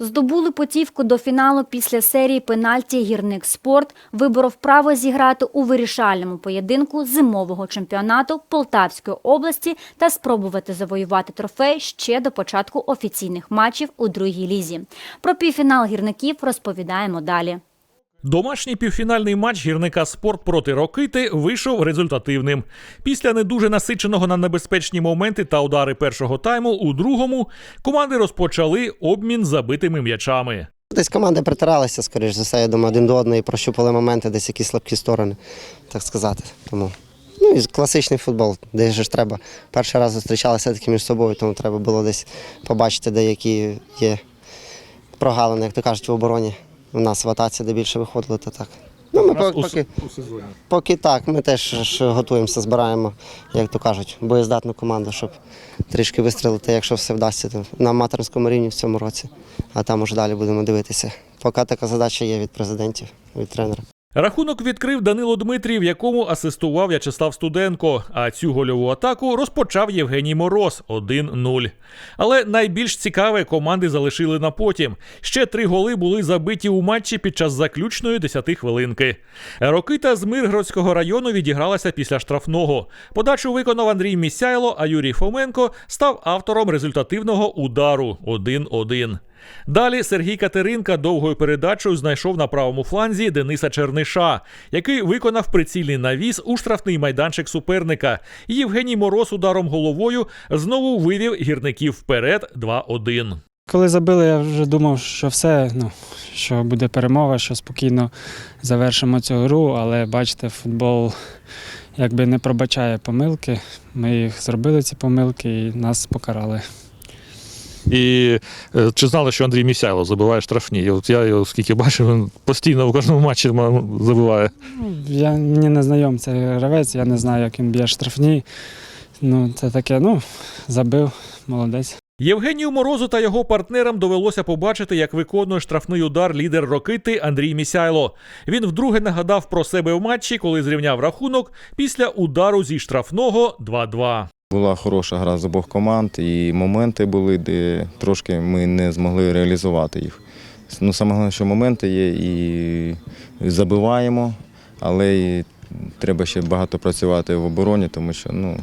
Здобули потівку до фіналу після серії пенальті гірник спорт виборов право зіграти у вирішальному поєдинку зимового чемпіонату Полтавської області та спробувати завоювати трофей ще до початку офіційних матчів у другій лізі. Про півфінал гірників розповідаємо далі. Домашній півфінальний матч гірника спорт проти Рокити вийшов результативним. Після не дуже насиченого на небезпечні моменти та удари першого тайму у другому команди розпочали обмін забитими м'ячами. Десь команди притиралися, скоріш за все, я думаю, один до одної прощупали моменти, десь якісь слабкі сторони, так сказати. Тому ну і класичний футбол, де ж треба. Перший раз зустрічалися таки між собою, тому треба було десь побачити, де які є прогалини, як то кажуть, в обороні. У нас в атаці, де більше виходили, то так. Ну, ми поки, поки, поки так, ми теж ж готуємося, збираємо, як то кажуть, боєздатну команду, щоб трішки вистрілити, якщо все вдасться, то на аматорському рівні в цьому році. А там уже далі будемо дивитися. Поки така задача є від президентів, від тренера. Рахунок відкрив Данило Дмитрів, якому асистував В'ячеслав Студенко. А цю гольову атаку розпочав Євгеній Мороз 1-0. Але найбільш цікаве команди залишили на потім. Ще три голи були забиті у матчі під час заключної 10 хвилинки. Рокита з Миргородського району відігралася після штрафного. Подачу виконав Андрій Місяйло, а Юрій Фоменко став автором результативного удару 1-1. Далі Сергій Катеринка довгою передачею знайшов на правому фланзі Дениса Черниша, який виконав прицільний навіс у штрафний майданчик суперника. Євгеній Мороз ударом головою знову вивів гірників вперед 2-1. Коли забили, я вже думав, що все, ну, що буде перемога, що спокійно завершимо цю гру, але бачите, футбол якби не пробачає помилки. Ми їх зробили, ці помилки, і нас покарали. І е, чи знали, що Андрій Місяйло забиває штрафні? І От я його скільки бачив, він постійно в кожному матчі ма- забиває. Ну, Я мені не знайом цей гравець, я не знаю, як він б'є штрафні. Ну, це таке, ну, забив, молодець. Євгенію Морозу та його партнерам довелося побачити, як виконує штрафний удар лідер Рокити Андрій Місяйло. Він вдруге нагадав про себе в матчі, коли зрівняв рахунок після удару зі штрафного 2-2. Була хороша гра з обох команд, і моменти були, де трошки ми не змогли реалізувати їх. Ну, саме головне, що моменти є і забиваємо, але і треба ще багато працювати в обороні, тому що ну,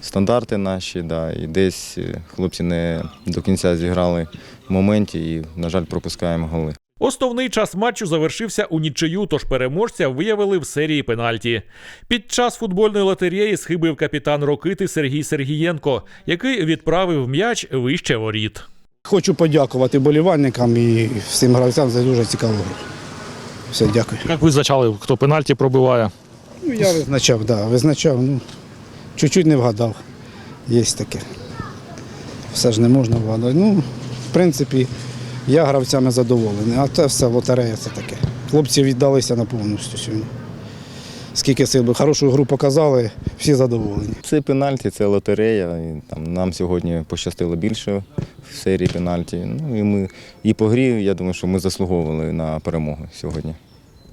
стандарти наші, да, і десь е, хлопці не до кінця зіграли в моменті і, на жаль, пропускаємо голи. Основний час матчу завершився у нічию, тож переможця виявили в серії пенальті. Під час футбольної лотереї схибив капітан Рокити Сергій Сергієнко, який відправив м'яч вище воріт. Хочу подякувати болівальникам і всім гравцям за дуже цікаву гру. Все, дякую. Як ви зачали, хто пенальті пробиває? Ну, я визначав, так, да, визначав. Ну, чуть-чуть не вгадав. Є таке. Все ж не можна вгадати. Ну, в принципі, я гравцями задоволений, а це все лотерея це таке. Хлопці віддалися на повністю сьогодні. Скільки сил би хорошу гру показали, всі задоволені. Це пенальті, це лотерея. І, там, нам сьогодні пощастило більше в серії пенальті. Ну, і, ми, і по грі, я думаю, що ми заслуговували на перемогу сьогодні.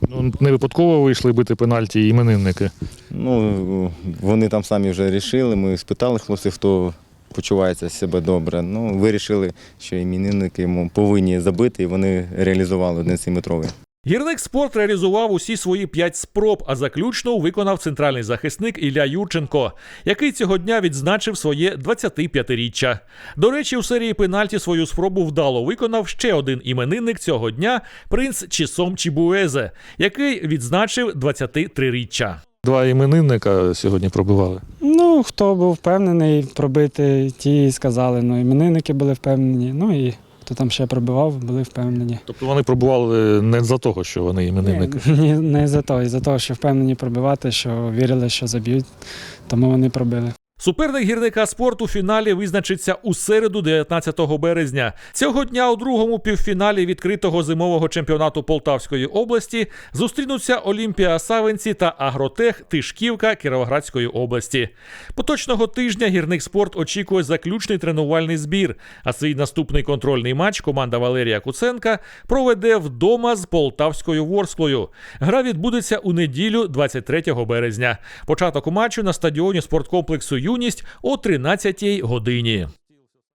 Ну, не випадково вийшли бити пенальті іменинники. Ну, вони там самі вже рішили. Ми спитали хлопців, хто почувається себе добре. Ну, вирішили, що іменинники йому повинні забити, і вони реалізували один 7-метровий. Гірник спорт реалізував усі свої п'ять спроб, а заключно виконав центральний захисник Ілля Юрченко, який цього дня відзначив своє 25-річчя. До речі, у серії пенальті свою спробу вдало виконав ще один іменинник цього дня принц Чісом Чібуезе, який відзначив 23-річчя. Два іменинника сьогодні пробивали. Ну, хто був впевнений пробити, ті сказали. Ну, іменинники були впевнені. Ну і хто там ще пробивав, були впевнені. Тобто вони пробували не за того, що вони іменинники. Ні, не за того, і за того, що впевнені пробивати, що вірили, що заб'ють, тому вони пробили. Суперник гірника спорту у фіналі визначиться у середу, 19 березня. Цього дня у другому півфіналі відкритого зимового чемпіонату Полтавської області зустрінуться Олімпія Савинці та Агротех Тишківка Кіровоградської області. Поточного тижня гірник спорт очікує заключний тренувальний збір. А свій наступний контрольний матч команда Валерія Куценка проведе вдома з Полтавською Ворсклою. Гра відбудеться у неділю, 23 березня. Початок матчу на стадіоні спорткомплексу Юність о 13 годині.